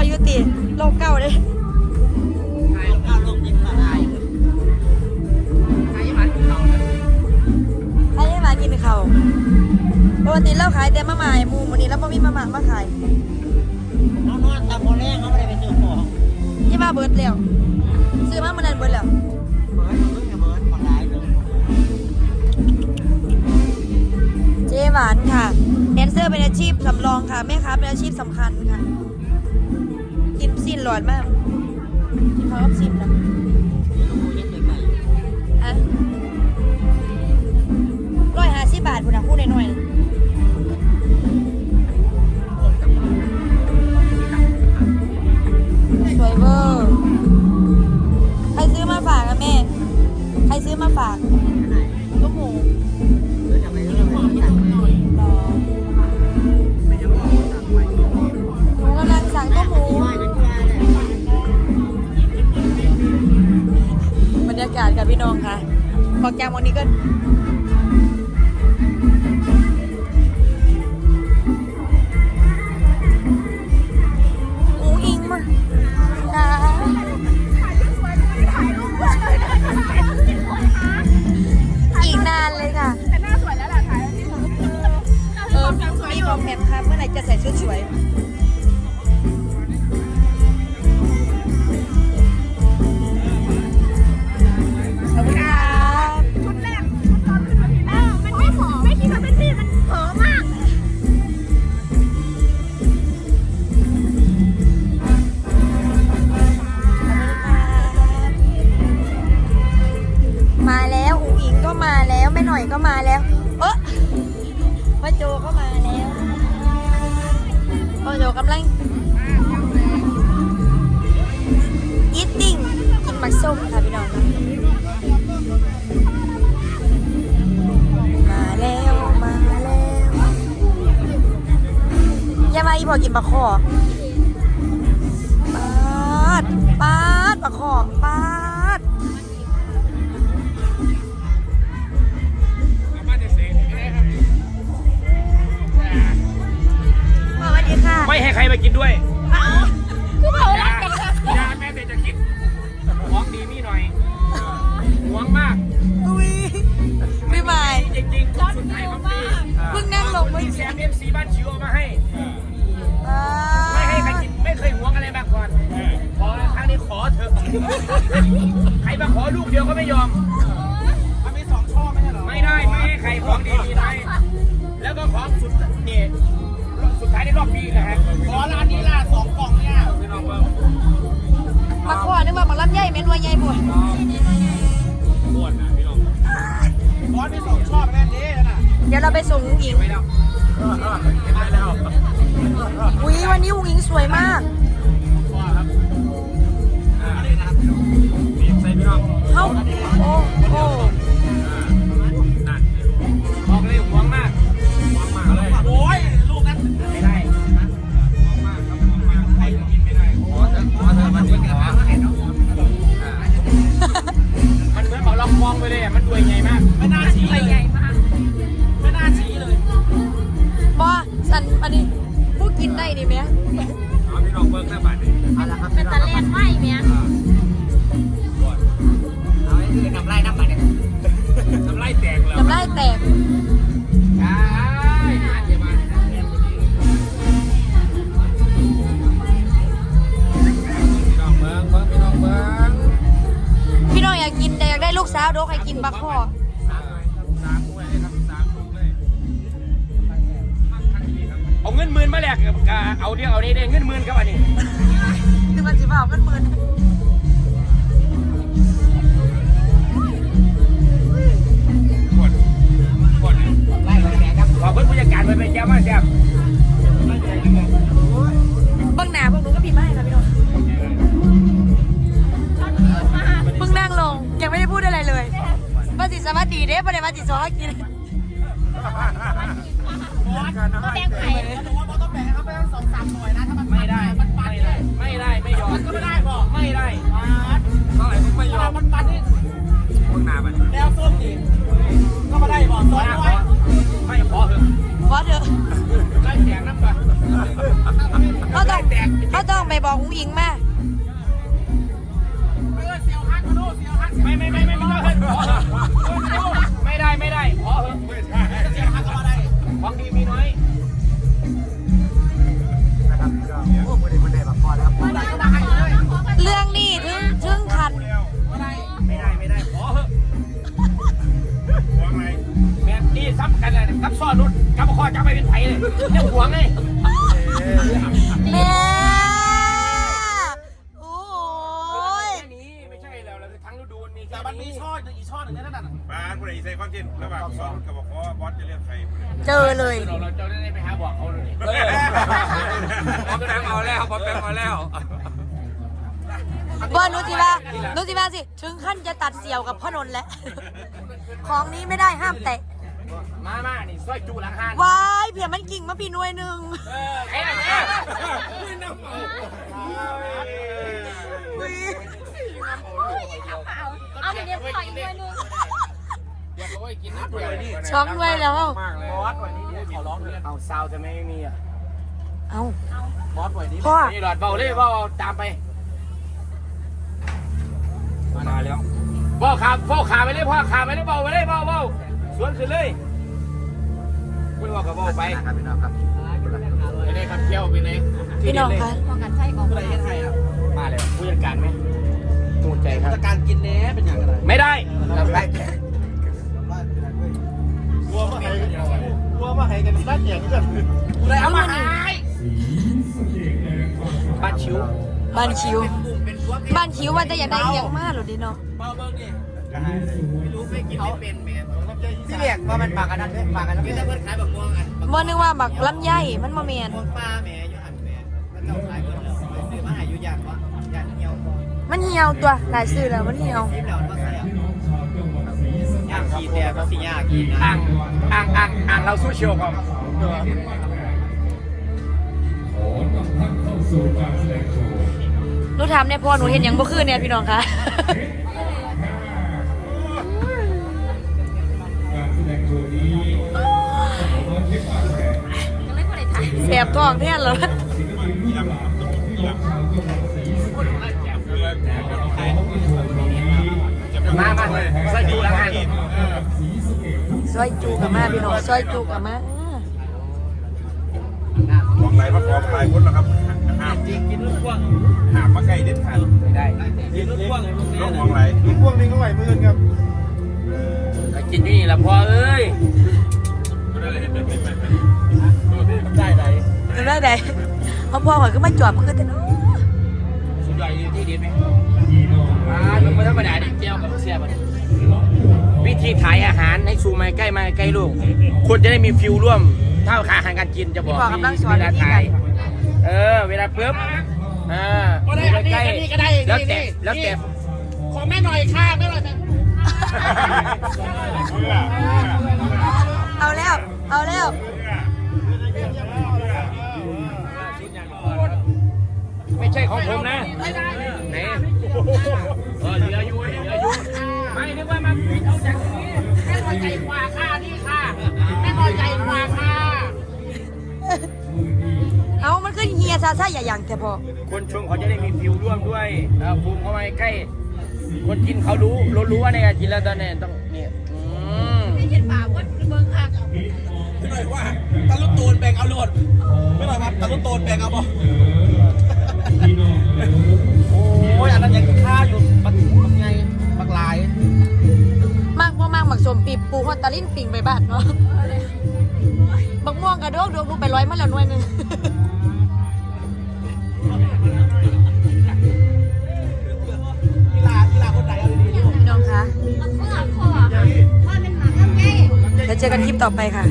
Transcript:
เขายุติโลกเก่าเลยใช่มากินเขาปกติเราขายแต่มะม่ามูวันนี้เราไม่มีมะม่ามาขายน้องๆตามคนแรกเขาไม่ได้ไปซื้อของที่มาเบิร์ดแล้วซื้อมาเมื่อนั้นเบิร์ดแล้วเบิดเบิดเบิดของหลายเลยเจหวานค่ะแดนเซอร์เป็นอาชีพสำรองค่ะแม่ค้าเป็นอาชีพสำคัญค่ะ หลอดมากกินข้าวกับสิ้นน พอแกมวันนี้ก็ อยก็มาแล้วเออพ่อโจก็มาแล้วพ่อโจกำลังอีทติ้งกินมักส้มค่ะพี่น้องมาแล้วมาแล้วอย่ามาอีพอกินปลาคอปาดปาดปลาคอปาด รมากินด้วยคือเผาอย่าอย่าแม้แต่จะคิดหวงดีมีหน่อยหวงมากอุ้ยไม่บายจริงๆคนสุดท้ายของปีเพิ่งนั่งลงเมื่อที่กี้แซมเอฟซีบ้านชิวเอามาให้ไม่ให้ใครกินไม่เคยหวงอะไรมาก่อนพอครั้งนี้ขอเถอะใครมาขอลูกเดียวก็ไม่ยอมมันมีสองช่อไม่ใช่หรอไม่ได้ไม่ให้ใครของดีมีน้อยแล้วก็ของสุดนี่สุดท้ายในรอบปีนะฮะขอร้านนี้ล่ะสองกล่องเนี่ยพี่น้องเบิ้งมาขอนึกว่ามารับใหญ่เม็นว่าใหญ่ปวดปวดนะพี่น้องบอสมีสองชอบแน่นี้นะเดี๋ยวเราไปส่งอุ้งอิงไม่แล้วไม่แล้วอุ้ยวันนี้อุ้งอิงสวยมากว่าครับอ่านี่นะครับบีบใส่พี่น้องเขาโอ้ มันสิบ่าวกันหมื่นปวดปวดไล่ไปแกครับขอบคุณผู้จัดการไปเป็นแก้วมาแซ่บเบื้องหนาพวกหนูก็ผิดมาให้ค่ะพี่น้องเพิ่งนั่งลง ยังไม่ได้พูดอะไรเลยว่าสิสวัสดีเด้ประเดี๋ยวมาสิซอกิน แดงไข่ ไม่ได้ไม่ได้ ไม่ได้ ไม่ยอมก็ไม่ได้บอกไม่ได้เท่าไหร่ผมไม่ยอมมันปันนี่มึงหนามันแล้วส้มดิก็ไม่ได้บอกซอยไม่พอเถอะเพราะเถอะไล่แจกน้ำก่อนเขาต้องเขาต้องไปบอกอุ้งอิงมา เจอเลยเราเราจะได้ไปหาบอกเขาเลยบอสแบงเอาแล้วบอสแบงเอาแล้วบอลนุติว่านุติว่าสิ ถึงขั้นจะตัดเสี่ยวกับพ่อนนท์แล้ว ของนี้ไม่ได้ห้ามแตะ มามานี่ซอยจูหลังห้านวายเพียมันกิ่งมาพี่หน่วยหนึ่งไอ้แม่อุ๊ยเอาเดี๋ยวเดี๋ยวขออีกหน่วยนึง ช็อกด้วยแล้วบอสวันนี้ขอร้องเลยเอาซาวจะไม่มีอะเอ้าบอสวันนี้พ่อ นี่หลอดเบาเลยเบาตามไปมาแล้วพ่อขาพ่อขาไปเลยพ่อขาไปเลยเบาไปเลยเบาเบาสวนขึ้นเลยคุณว่ากับเบาไปครับพี่น้องครับไปเลยครับเที่ยวไปไหนพี่น้องคะพอกันใช่ก่อนผู้ใดเฮ็ดให้อะมาเลยผู้จัดการไหมผู้ใจครับแต่การกินแหน่เป็นอย่างไรไม่ได้จำ ได้วัวมาให้วัวมาให้กันบ้านอย่างนี้กันเลยเอามาให้บ้านชิวบ้านคิวบ้านคิวว่าจะอยากได้อหย่างมากหรอดิเนาะเบาเบิ้งนี่ไม่รู้ไม่กินไม่เป็นแม่ที่เรียกว่ามันปากกันนั่นด้วยปากกันนั่นกินแต่เพื่อนขายแบบม่วงอะบ่นึกว่าบักลำไยมันมาเมียนม่วงป้าแหม่อยู่หันแหม่มันเจ้าขายเบิ้งแล้วซื้อมาให้อยู่ยากวะยากเหี่ยวมันเหี่ยวตัวหลายซื้อแล้วมันเหี่ยว กขีดแต่ก็สิยากขีดอ่างอ่างอ่างอ่างเราสู้เชียวก่อนหนูถามเนี่ยพ่อหนูเห็นหยังบ่คือเนี่ยพี่น้องคะยังไม่คนไหนถ่ายแสบท้องแท้เหรอ มามาใส่ดูแล้วกันซอยจูกับมาพี่น้องซอยจูกับมาของไหลมาพร้อมหลายคนแล้วครับห้ามกินลูกพวงห้ามมาใกล้เด็ดขาดไม่ได้กินลูกพวงน้องของไหลลูกพวงนี่ก็ไหวมือครับก็กินอยู่นี่ละพ่อเอ้ยได้ไหนได้ไดเอาพ่อข่อยก็มาจอบคือแต่เนาะสุดยอดที่ดีไหมอ่าลงมาธรรมดาดิ วิธีถ่ายอาหารให้ซูมมาใกล้มาใกล้ลูกคนจะได้มีฟิลร่วมเท่าอาหารการกินจะบอกพี่พ่อกำลังสอนเวลาวิธีถ่าการ ยเออ เวลาปุ๊บอ่าใกล้แล้วแต่แล้วแต่ของแม่หน่อยค่ะแม่หน่อยเอาแล้ว เอาแล้วไม่ใช่ของผมนะ ไหนเออเหลืออยู่เหลืออยู่ ไม่นึกว่ามาเอาจากตรงนี้แม่หน่อยใหญ่กว่าค่ะนี่ค่ะแม่หน่อยใหญ่กว่าค่ะเอามันคือเฮียซาซ่าอย่าอย่างแต่พอคนชมเขาจะได้มีฟิลร่วมด้วยเออภูมิเข้ามาใกล้ คนกินเขารู้รู้รู้ว่าในการกินแล้วตอนนี้ต้องเนี่ยอืมไม่เห็นป่าว่าเบิ่งค่ะไม่หน่อยว่าตะลุตูนแบ่งเอาโหลดไม่หน่อยว่าตะลุตูนแบ่งเอาบ่โอ้ยอันนั้นยังค่าอยู่ สมปีบปูฮอตตาลินปิ่งไปบ้านเนาะบักม่วงกระโดกโดกลูกไปร้อยมาแล้วหน่วยหนึงกีฬากีฬาคนไหนเอาดีๆพี่น้องคะมันข้อข้อพ่อเป็นหมาข้างใหญ่แล้วเจอกันคลิปต่อไปค่ะ